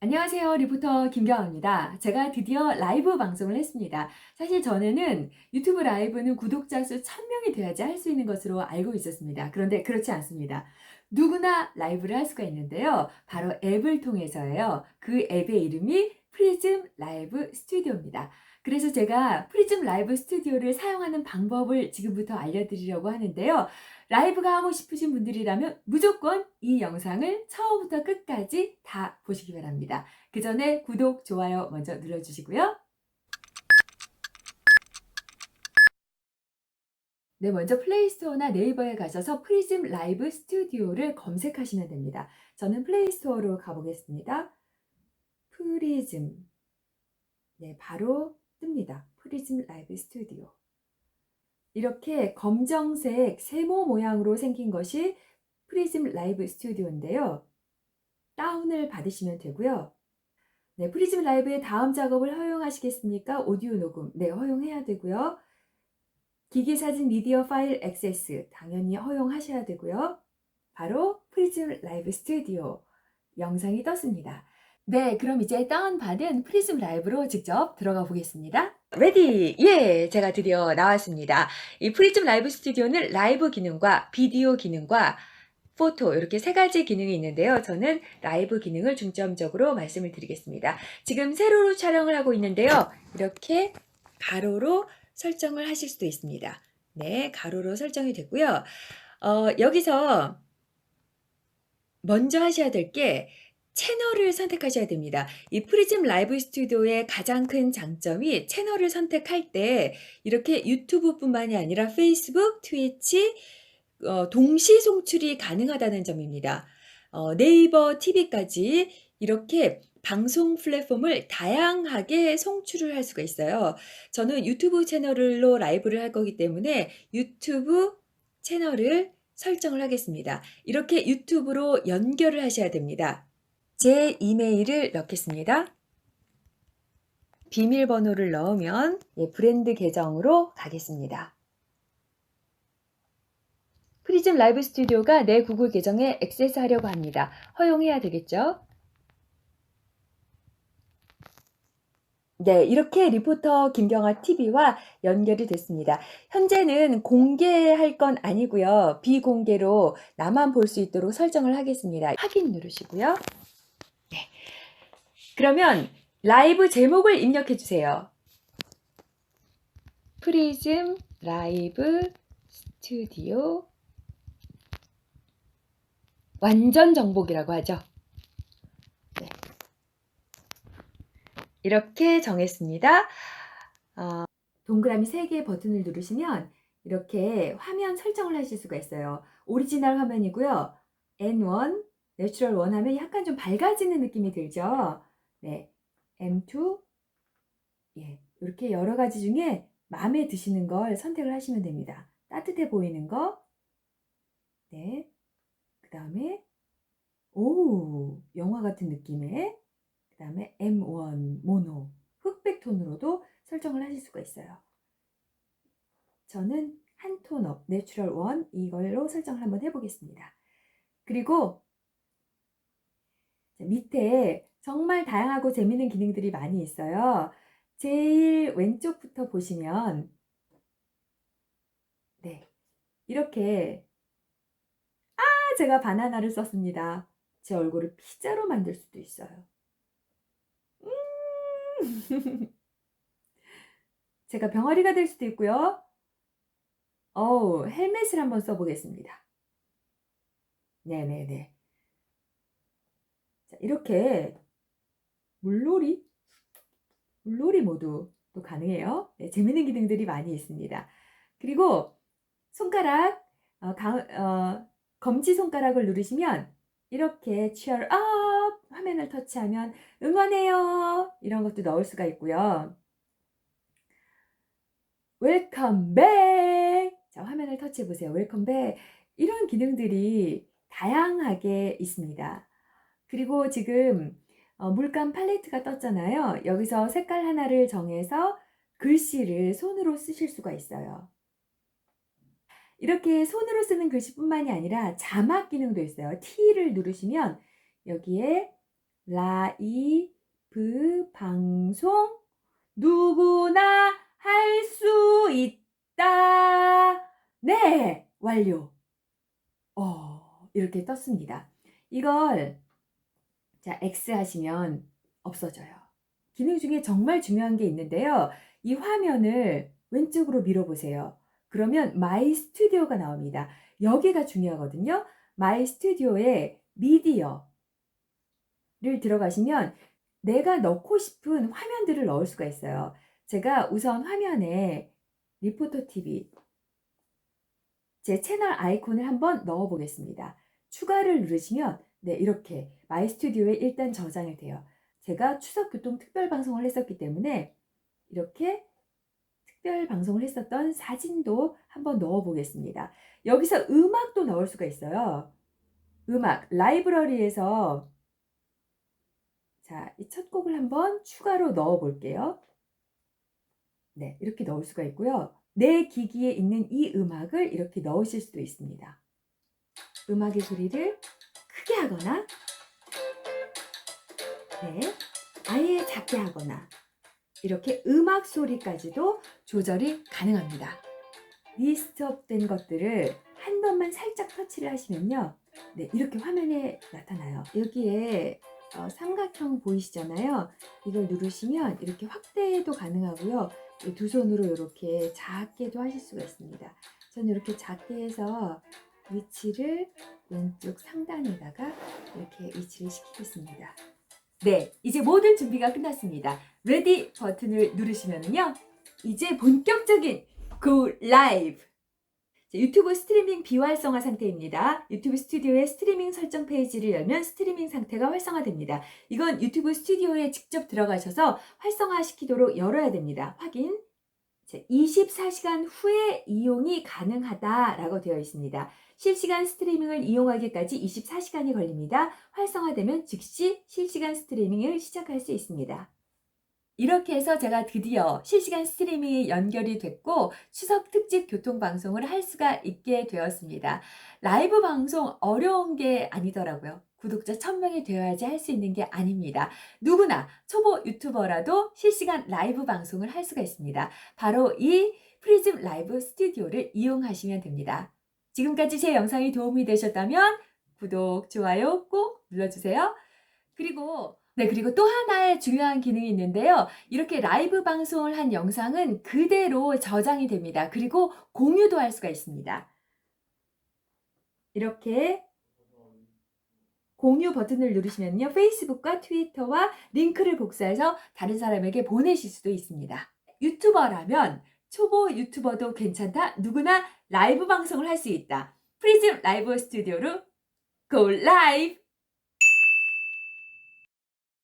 안녕하세요. 리포터 김경아입니다. 제가 드디어 라이브 방송을 했습니다. 사실 전에는 유튜브 라이브는 구독자 수 1000명이 돼야지 할 수 있는 것으로 알고 있었습니다. 그런데 그렇지 않습니다. 누구나 라이브를 할 수가 있는데요. 바로 앱을 통해서예요. 그 앱의 이름이 프리즘 라이브 스튜디오입니다. 그래서 제가 프리즘 라이브 스튜디오를 사용하는 방법을 지금부터 알려드리려고 하는데요. 라이브가 하고 싶으신 분들이라면 무조건 이 영상을 처음부터 끝까지 다 보시기 바랍니다. 그 전에 구독, 좋아요 먼저 눌러주시고요. 네, 먼저 플레이스토어나 네이버에 가셔서 프리즘 라이브 스튜디오를 검색하시면 됩니다. 저는 플레이스토어로 가보겠습니다. 프리즘. 네, 바로 뜹니다. 프리즘 라이브 스튜디오. 이렇게 검정색 세모 모양으로 생긴 것이 프리즘 라이브 스튜디오인데요. 다운을 받으시면 되고요. 네, 프리즘 라이브의 다음 작업을 허용하시겠습니까? 오디오 녹음. 네, 허용해야 되고요. 기기 사진 미디어 파일 액세스 당연히 허용하셔야 되고요. 바로 프리즘 라이브 스튜디오 영상이 떴습니다. 네, 그럼 이제 다운받은 프리즘 라이브로 직접 들어가 보겠습니다. 레디! 예, 제가 드디어 나왔습니다. 이 프리즘 라이브 스튜디오는 라이브 기능과 비디오 기능과 포토 이렇게 세 가지 기능이 있는데요. 저는 라이브 기능을 중점적으로 말씀을 드리겠습니다. 지금 세로로 촬영을 하고 있는데요. 이렇게 가로로 설정을 하실 수도 있습니다. 네, 가로로 설정이 됐고요. 어, 여기서 먼저 하셔야 될게 채널을 선택하셔야 됩니다. 이 프리즘 라이브 스튜디오의 가장 큰 장점이 채널을 선택할 때 이렇게 유튜브뿐만이 아니라 페이스북, 트위치, 어, 동시 송출이 가능하다는 점입니다. 어, 네이버 TV까지 이렇게 방송 플랫폼을 다양하게 송출을 할 수가 있어요. 저는 유튜브 채널로 라이브를 할 거기 때문에 유튜브 채널을 설정을 하겠습니다. 이렇게 유튜브로 연결을 하셔야 됩니다. 제 이메일을 넣겠습니다. 비밀번호를 넣으면 예, 브랜드 계정으로 가겠습니다. 프리즘 라이브 스튜디오가 내 구글 계정에 액세스 하려고 합니다. 허용해야 되겠죠? 네, 이렇게 리포터 김경아 TV와 연결이 됐습니다. 현재는 공개할 건 아니고요. 비공개로 나만 볼 수 있도록 설정을 하겠습니다. 확인 누르시고요. 네. 그러면 라이브 제목을 입력해 주세요. 프리즘 라이브 스튜디오 완전 정복이라고 하죠. 네. 이렇게 정했습니다. 어, 동그라미 3개의 버튼을 누르시면 이렇게 화면 설정을 하실 수가 있어요. 오리지널 화면이고요. N1, 내추럴 1 하면 약간 좀 밝아지는 느낌이 들죠. 네. M2, 예. 이렇게 여러 가지 중에 마음에 드시는 걸 선택을 하시면 됩니다. 따뜻해 보이는 거, 네. 그 다음에, 오, 영화 같은 느낌의, 그 다음에 M1 모노, 흑백 톤으로도 설정을 하실 수가 있어요. 저는 한 톤업, 내추럴 원 이걸로 설정을 한번 해보겠습니다. 그리고 밑에 정말 다양하고 재미있는 기능들이 많이 있어요. 제일 왼쪽부터 보시면 네 이렇게 아 제가 바나나를 썼습니다. 제 얼굴을 피자로 만들 수도 있어요. 음 제가 병아리가 될 수도 있고요. 어우 헬멧을 한번 써보겠습니다. 네네네. 자, 이렇게 물놀이, 물놀이 모두 또 가능해요. 네, 재밌는 기능들이 많이 있습니다. 그리고 손가락, 어, 가, 어, 검지 손가락을 누르시면 이렇게 cheer up 화면을 터치하면 응원해요 이런 것도 넣을 수가 있고요. 웰컴 백! 자, 화면을 터치해 보세요. 웰컴 백. 이런 기능들이 다양하게 있습니다. 그리고 지금 어, 물감 팔레트가 떴잖아요. 여기서 색깔 하나를 정해서 글씨를 손으로 쓰실 수가 있어요. 이렇게 손으로 쓰는 글씨뿐만이 아니라 자막 기능도 있어요. T를 누르시면 여기에 라이브 방송 누구나 할 수 있다. 네, 완료. 어, 이렇게 떴습니다. 이걸 자, X 하시면 없어져요. 기능 중에 정말 중요한 게 있는데요. 이 화면을 왼쪽으로 밀어보세요. 그러면 마이 스튜디오가 나옵니다. 여기가 중요하거든요. 마이 스튜디오에 미디어를 들어가시면 내가 넣고 싶은 화면들을 넣을 수가 있어요. 제가 우선 화면에 리포터 TV 제 채널 아이콘을 한번 넣어 보겠습니다. 추가를 누르시면 네, 이렇게 마이 스튜디오에 일단 저장이 돼요. 제가 추석 교통 특별 방송을 했었기 때문에 이렇게 특별 방송을 했었던 사진도 한번 넣어 보겠습니다. 여기서 음악도 넣을 수가 있어요. 음악 라이브러리에서 자, 이 첫 곡을 한번 추가로 넣어 볼게요. 네, 이렇게 넣을 수가 있고요. 내 기기에 있는 이 음악을 이렇게 넣으실 수도 있습니다. 음악의 소리를 크게 하거나 네, 아예 작게 하거나 이렇게 음악 소리까지도 조절이 가능합니다. 리스트업된 것들을 한 번만 살짝 터치를 하시면요. 네, 이렇게 화면에 나타나요. 여기에 어, 삼각형 보이시잖아요. 이걸 누르시면 이렇게 확대도 가능하고요. 이두 손으로 이렇게 작게도 하실 수가 있습니다. 저는 이렇게 작게 해서 위치를 왼쪽 상단에다가 이렇게 위치를 시키겠습니다. 네, 이제 모든 준비가 끝났습니다. 레디 버튼을 누르시면요. 이제 본격적인 Go Live! 자, 유튜브 스트리밍 비활성화 상태입니다. 유튜브 스튜디오의 스트리밍 설정 페이지를 열면 스트리밍 상태가 활성화됩니다. 이건 유튜브 스튜디오에 직접 들어가셔서 활성화시키도록 열어야 됩니다. 확인. 자, 24시간 후에 이용이 가능하다라고 되어 있습니다. 실시간 스트리밍을 이용하기까지 24시간이 걸립니다. 활성화되면 즉시 실시간 스트리밍을 시작할 수 있습니다. 이렇게 해서 제가 드디어 실시간 스트리밍이 연결이 됐고 추석 특집 교통 방송을 할 수가 있게 되었습니다. 라이브 방송 어려운 게 아니더라고요. 구독자 1000명이 되어야지 할 수 있는 게 아닙니다. 누구나 초보 유튜버라도 실시간 라이브 방송을 할 수가 있습니다. 바로 이 프리즘 라이브 스튜디오를 이용하시면 됩니다. 지금까지 제 영상이 도움이 되셨다면 구독, 좋아요 꼭 눌러주세요. 그리고 네, 그리고 또 하나의 중요한 기능이 있는데요. 이렇게 라이브 방송을 한 영상은 그대로 저장이 됩니다. 그리고 공유도 할 수가 있습니다. 이렇게 공유 버튼을 누르시면요. 페이스북과 트위터와 링크를 복사해서 다른 사람에게 보내실 수도 있습니다. 유튜버라면 초보 유튜버도 괜찮다. 누구나 라이브 방송을 할 수 있다. 프리즘 라이브 스튜디오로 고 라이브!